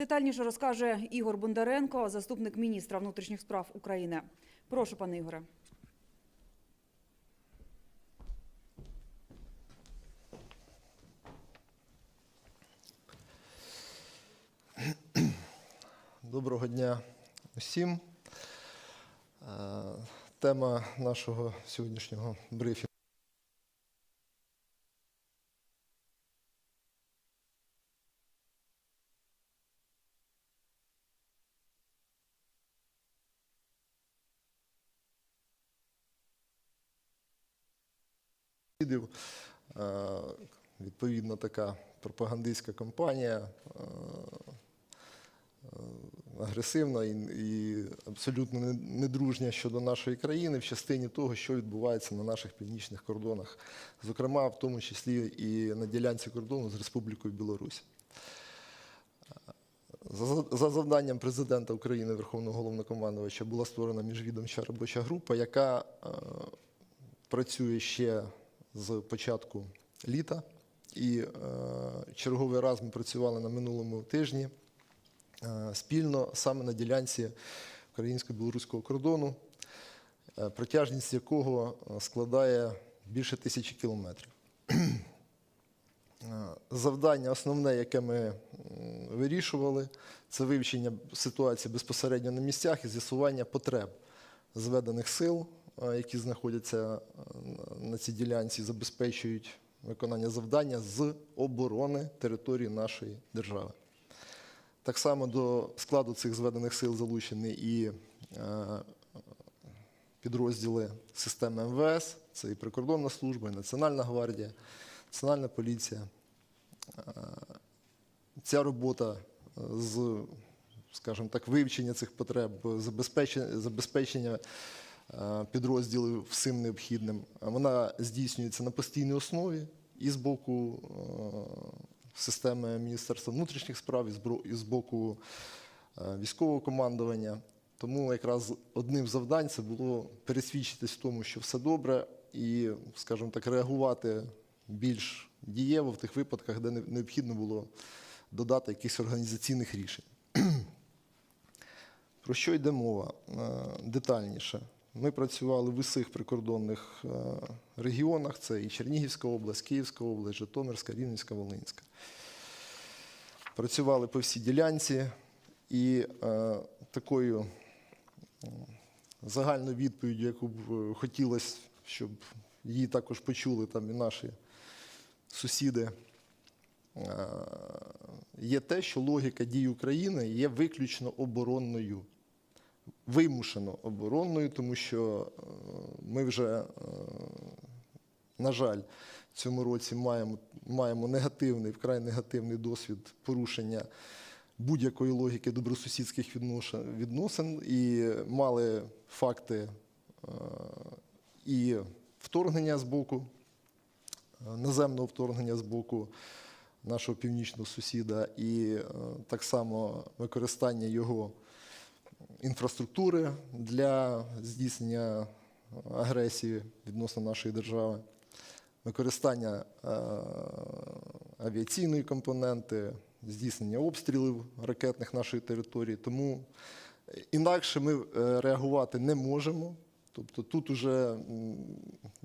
Детальніше розкаже Ігор Бондаренко, заступник міністра внутрішніх справ України. Прошу, пане Ігоре. Доброго дня усім. Е, Тема нашого сьогоднішнього брифінгу. Е, Відповідно, така пропагандистська кампанія е, агресивна і, абсолютно недружня щодо нашої країни в частині того, що відбувається на наших північних кордонах, зокрема, в тому числі і на ділянці кордону з Республікою Білорусь. За, за завданням президента України, Верховного головнокомандувача, була створена міжвідомча робоча група, яка е, працює ще з початку літа. І е, черговий раз ми працювали на минулому тижні е, спільно саме на ділянці українсько-білоруського кордону, е, протяжність якого складає більше тисячі кілометрів. Завдання основне, яке ми вирішували, це вивчення ситуації безпосередньо на місцях і з'ясування потреб зведених сил, які знаходяться е, на цій ділянці, забезпечують виконання завдання з оборони території нашої держави. Так само до складу цих зведених сил залучені і е, підрозділи системи МВС, це і прикордонна служба, і Національна гвардія, Національна поліція. Е, Ця робота е, з, скажімо так, вивчення цих потреб, забезпечення, е, підрозділів всім необхідним, е, вона здійснюється на постійній основі і з боку е, системи Міністерства внутрішніх справ, і з боку е, військового командування. Тому якраз одним з завдань це було пересвідчитись в тому, що все добре, і, скажімо так, реагувати більш дієво в тих випадках, де необхідно було додати якихось організаційних рішень. Про що йде мова Е, детальніше? Ми працювали в усіх прикордонних е, регіонах: це і Чернігівська область, Київська область, Житомирська, Рівненська, Волинська. Працювали по всій ділянці, і е, такою загальною відповіддю, яку б е, хотілося, щоб її також почули там і наші сусіди, є те, що логіка дій України є виключно оборонною вимушено оборонною, тому що е, ми вже, е, на жаль, в цьому році маємо, маємо негативний, вкрай негативний досвід порушення будь-якої логіки добросусідських відносин. І мали факти е, і вторгнення з боку, наземного вторгнення з боку нашого північного сусіда, і так само використання його інфраструктури для здійснення агресії відносно нашої держави, використання е, авіаційної компоненти, здійснення обстрілів ракетних нашої території. Тому інакше ми е, реагувати не можемо. Тобто тут уже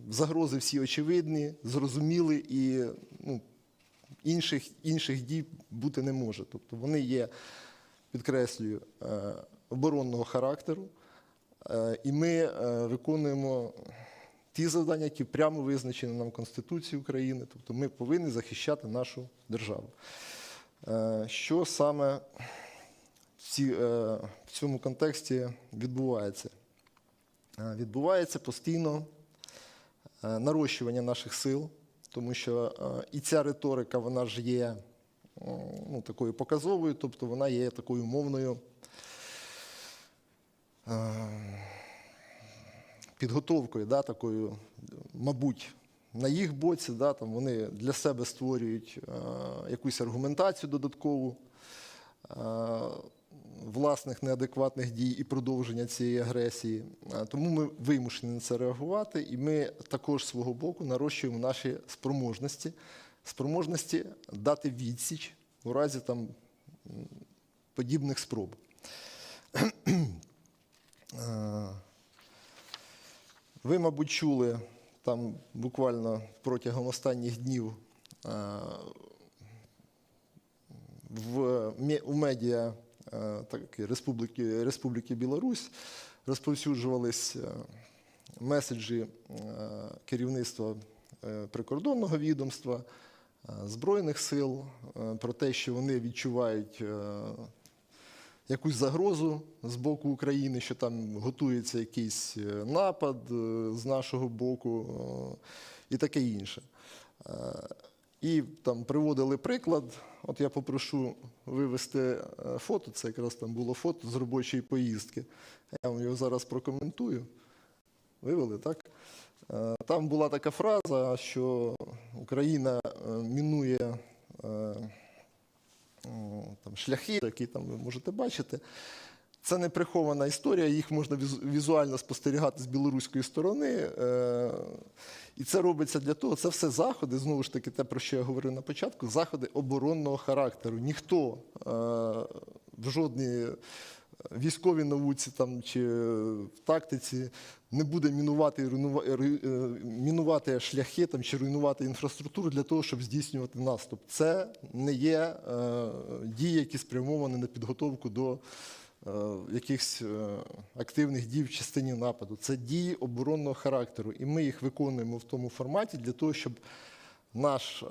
загрози всі очевидні, зрозуміли і ну, інших, інших дій бути не може. Тобто вони є, підкреслюю, е, оборонного характеру, е, і ми е, виконуємо ті завдання, які прямо визначені нам Конституцією України. Тобто ми повинні захищати нашу державу. Е, Що саме в цьому контексті відбувається? Відбувається постійно нарощування наших сил, тому що і ця риторика вона ж є ну, такою показовою, тобто вона є такою мовною підготовкою, да, такою, мабуть, на їх боці, да, там вони для себе створюють е, якусь аргументацію додаткову е, власних неадекватних дій і продовження цієї агресії. Е, Тому ми вимушені на це реагувати, і ми також свого боку нарощуємо наші спроможності, спроможності дати відсіч у разі там подібних спроб. Е, Ви, мабуть, чули там буквально протягом останніх днів е, в, у медіа е, так, Республіки, Республіки Білорусь розповсюджувались меседжі керівництва прикордонного відомства, Збройних сил про те, що вони відчувають якусь загрозу з боку України, що там готується якийсь е, напад е, з нашого боку е, і таке інше. І там приводили приклад. От я попрошу вивести фото. Це якраз там було фото з робочої поїздки. Я вам його зараз прокоментую. Вивели, так? Там була така фраза, що Україна мінує там, шляхи, які там ви можете бачити. Це не прихована історія, їх можна візуально спостерігати з білоруської сторони. Е, І це робиться для того, це все заходи, знову ж таки, те, про що я говорив на початку, заходи оборонного характеру. Ніхто е, в жодній військовій науці там, чи в тактиці не буде мінувати, ру- е, мінувати шляхи там, чи руйнувати інфраструктуру для того, щоб здійснювати наступ. Це не є е, дії, які спрямовані на підготовку до е, якихось е, активних дій в частині нападу. Це дії оборонного характеру. І ми їх виконуємо в тому форматі для того, щоб наш е,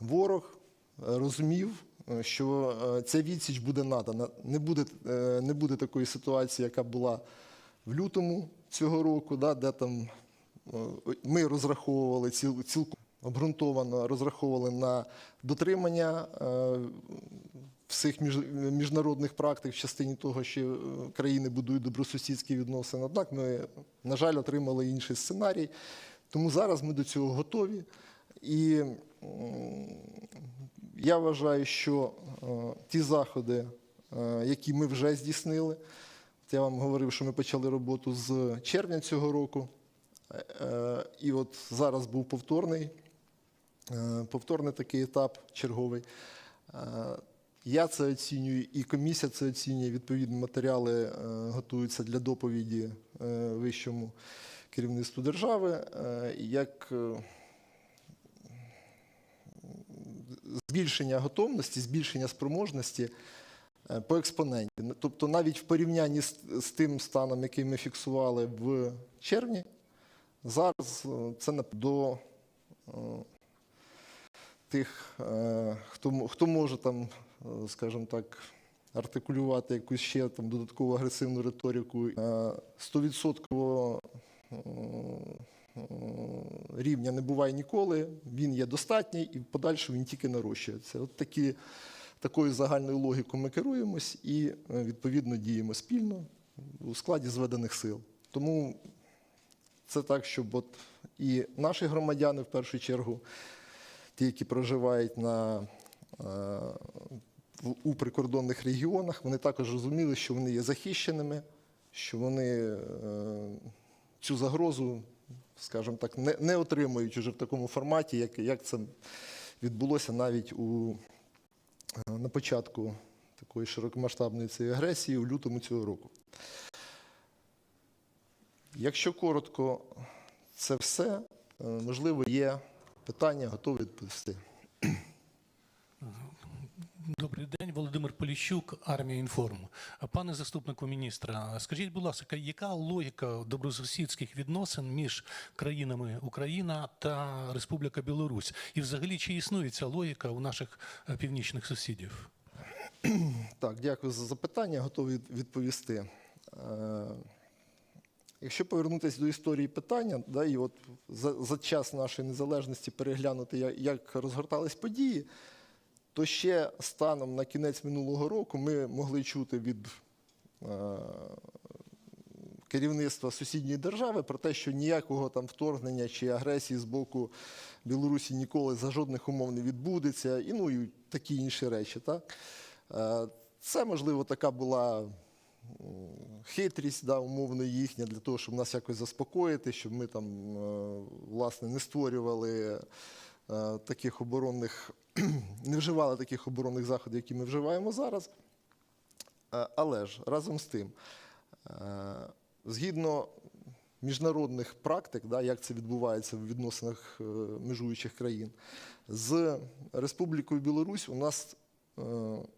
ворог е, розумів, е, що е, ця відсіч буде надана. Не буде, е, не буде такої ситуації, яка була в лютому цього року, да, де там е, ми розраховували ціл, цілком обґрунтовано розраховували на дотримання е, всіх між, міжнародних практик в частині того, що е, країни будують добросусідські відносини. Однак ми, на жаль, отримали інший сценарій. Тому зараз ми до цього готові. І я вважаю, що ті заходи, які ми вже здійснили, я вам говорив, що ми почали роботу з червня цього року. Е, І от зараз був повторний, е, повторний такий етап черговий. Е, Я це оцінюю, і комісія це оцінює. Відповідні матеріали е, готуються для доповіді е, вищому керівництву держави. е, Як е, збільшення готовності, збільшення спроможності е, по експоненті. Тобто навіть в порівнянні з, з тим станом, який ми фіксували в червні, зараз е, це до е, тих, е, хто, хто може там, е, скажімо так, артикулювати якусь ще там додаткову агресивну риторику. е, Стовідсотково е, е, рівня не буває ніколи, він є достатній і в подальшому він тільки нарощується. От такі, такою загальною логікою ми керуємось і е, відповідно діємо спільно у складі зведених сил. Тому це так, щоб от і наші громадяни в першу чергу, ті, які проживають на, е, у прикордонних регіонах, вони також розуміли, що вони є захищеними, що вони е, цю загрозу, скажімо так, не, не отримують уже в такому форматі, як, як це відбулося навіть у, на початку такої широкомасштабної цієї агресії у лютому цього року. Якщо коротко, це все. Е, Можливо, є питання, готові відповісти. Добрий день, Володимир Поліщук, армія інформ. Пане заступнику міністра, скажіть, будь ласка, яка логіка добросусідських відносин між країнами Україна та Республіка Білорусь? І взагалі чи існує ця логіка у наших е, північних сусідів? Так, дякую за запитання, готовий відповісти. Е, Якщо повернутися до історії питання, да, і от за, за час нашої незалежності переглянути, як, як розгортались події, то ще станом на кінець минулого року ми могли чути від е, керівництва сусідньої держави про те, що ніякого там вторгнення чи агресії з боку Білорусі ніколи за жодних умов не відбудеться, і ну і такі інші речі. Так? Е, Це, можливо, така була хитрість, да, умовно їхня, для того, щоб нас якось заспокоїти, щоб ми там, е, власне, не створювали таких оборонних, не вживали таких оборонних заходів, які ми вживаємо зараз. Е, Але ж разом з тим, е, згідно міжнародних практик, да, як це відбувається в відносинах е, межуючих країн, з Республікою Білорусь у нас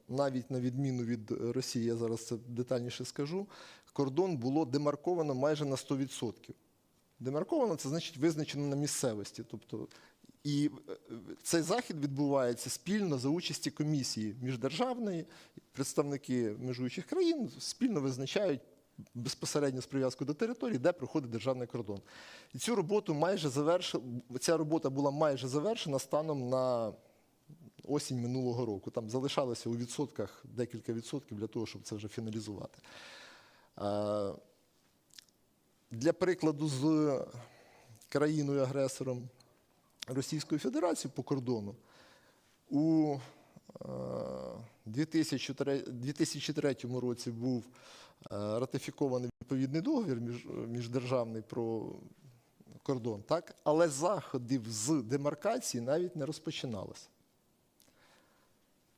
навіть на відміну від Росії, я зараз це детальніше скажу, кордон було демарковано майже на 100%. Демарковано це значить визначено на місцевості. Тобто, і е, цей захід відбувається спільно за участі комісії міждержавної, представники межуючих країн спільно визначають безпосередньо з прив'язкою до території, де проходить державний кордон. І цю роботу майже завершила, ця робота була майже завершена станом на осінь минулого року. Там залишалося у відсотках декілька відсотків для того, щоб це вже фіналізувати. Для прикладу, з країною-агресором Російською Федерацією по кордону у е, 2003, 2003 році був е, ратифікований відповідний договір міждержавний про кордон, так? але заходів з демаркації навіть не розпочиналося.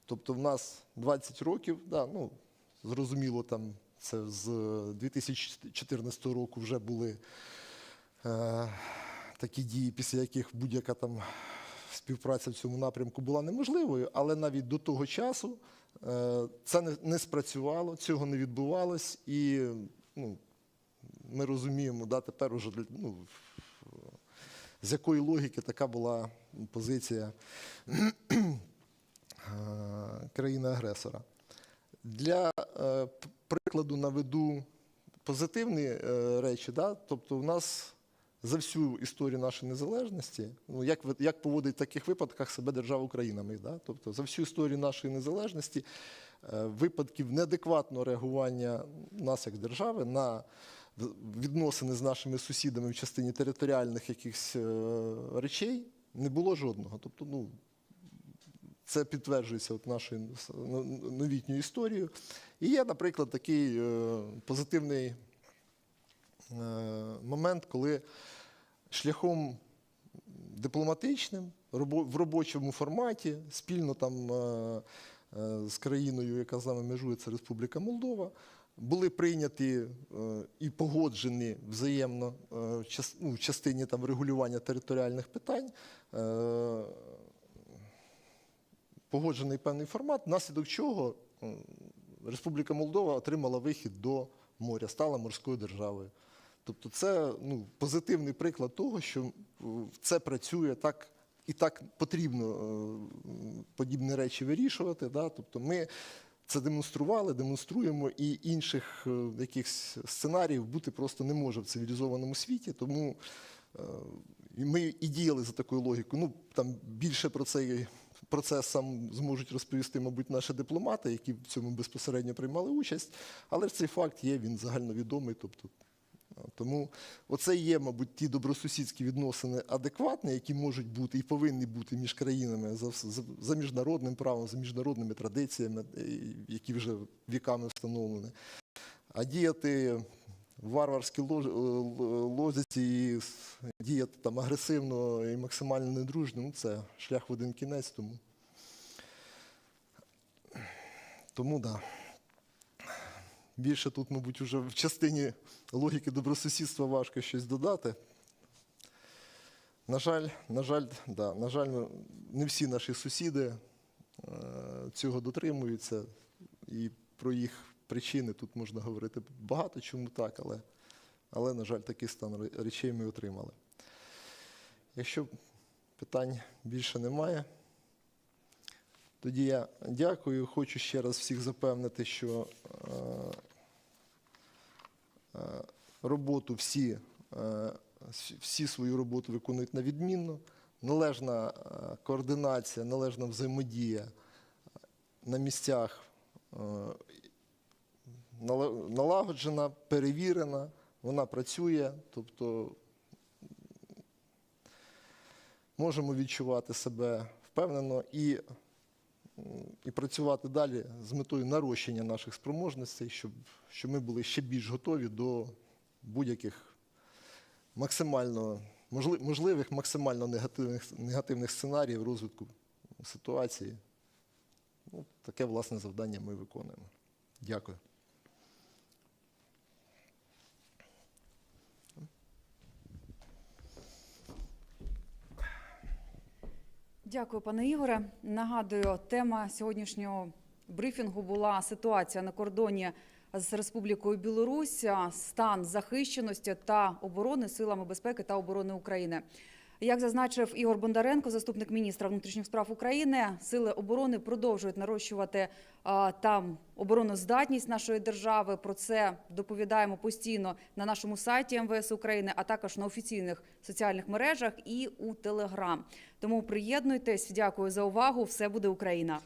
Тобто в нас 20 років, да, ну, зрозуміло, там це з 2014 року вже були е, такі дії, після яких будь-яка там співпраця в цьому напрямку була неможливою, але навіть до того часу е, це не, спрацювало, цього не відбувалось, і ну, ми розуміємо, да, тепер уже ну, з якої логіки така була позиція е, країни-агресора. Для е, прикладу наведу позитивні речі. Да? Тобто, в нас за всю історію нашої незалежності, ну, як, як поводить в таких випадках себе держава Україна, да? тобто, за всю історію нашої незалежності е, випадків неадекватного реагування нас як держави на відносини з нашими сусідами в частині територіальних якихось е, речей не було жодного. Тобто, ну, це підтверджується от нашою новітньою історією. І є, наприклад, такий е, позитивний момент, коли шляхом дипломатичним, в робочому форматі, спільно там е, е, з країною, яка з нами межує, це Республіка Молдова, були прийняті е, і погоджені взаємно е, ну, в частині там, регулювання територіальних питань. е, Погоджений певний формат, внаслідок чого Республіка Молдова отримала вихід до моря, стала морською державою. Тобто це ну, позитивний приклад того, що це працює так і так потрібно е, подібні речі вирішувати. Да? Тобто ми це демонстрували, демонструємо, і інших е, якихось сценаріїв бути просто не може в цивілізованому світі. Тому е, ми і діяли за такою логікою. Ну там більше про цей процес сам зможуть розповісти, мабуть, наші дипломати, які в цьому безпосередньо приймали участь. Але ж цей факт є, він загальновідомий. Тобто, тому оце є, мабуть, ті добросусідські відносини адекватні, які можуть бути і повинні бути між країнами за, за, за міжнародним правом, за міжнародними традиціями, е, які вже віками встановлені. А діяти в варварській е, лозіці і діяти там агресивно і максимально недружньо, ну це шлях в один кінець. Тому, тому да. Більше тут, мабуть, вже в частині логіки добросусідства важко щось додати. На жаль, на жаль, да, на жаль, ну, не всі наші сусіди е, цього дотримуються, і про їх причини тут можна говорити багато чому так, але, але на жаль, такий стан речей ми отримали. Якщо питань більше немає, тоді я дякую. Хочу ще раз всіх запевнити, що е, е, роботу всі, е, всі свою роботу виконують на відмінно. Належна координація, належна взаємодія на місцях налагоджена, перевірена, вона працює. Тобто можемо відчувати себе впевнено і, і працювати далі з метою нарощення наших спроможностей, щоб, щоб ми були ще більш готові до будь-яких максимально можливих максимально негативних, негативних сценаріїв розвитку ситуації. Ну, таке власне завдання ми виконуємо. Дякую. Дякую, пане Ігоре. Нагадую, тема сьогоднішнього брифінгу була ситуація на кордоні з Республікою Білорусь, стан захищеності та оборони силами безпеки та оборони України. Як зазначив Ігор Бондаренко, заступник міністра внутрішніх справ України, сили оборони продовжують нарощувати а, там обороноздатність нашої держави. Про це доповідаємо постійно на нашому сайті МВС України, а також на офіційних соціальних мережах і у Телеграм. Тому приєднуйтесь. Дякую за увагу. Все буде Україна.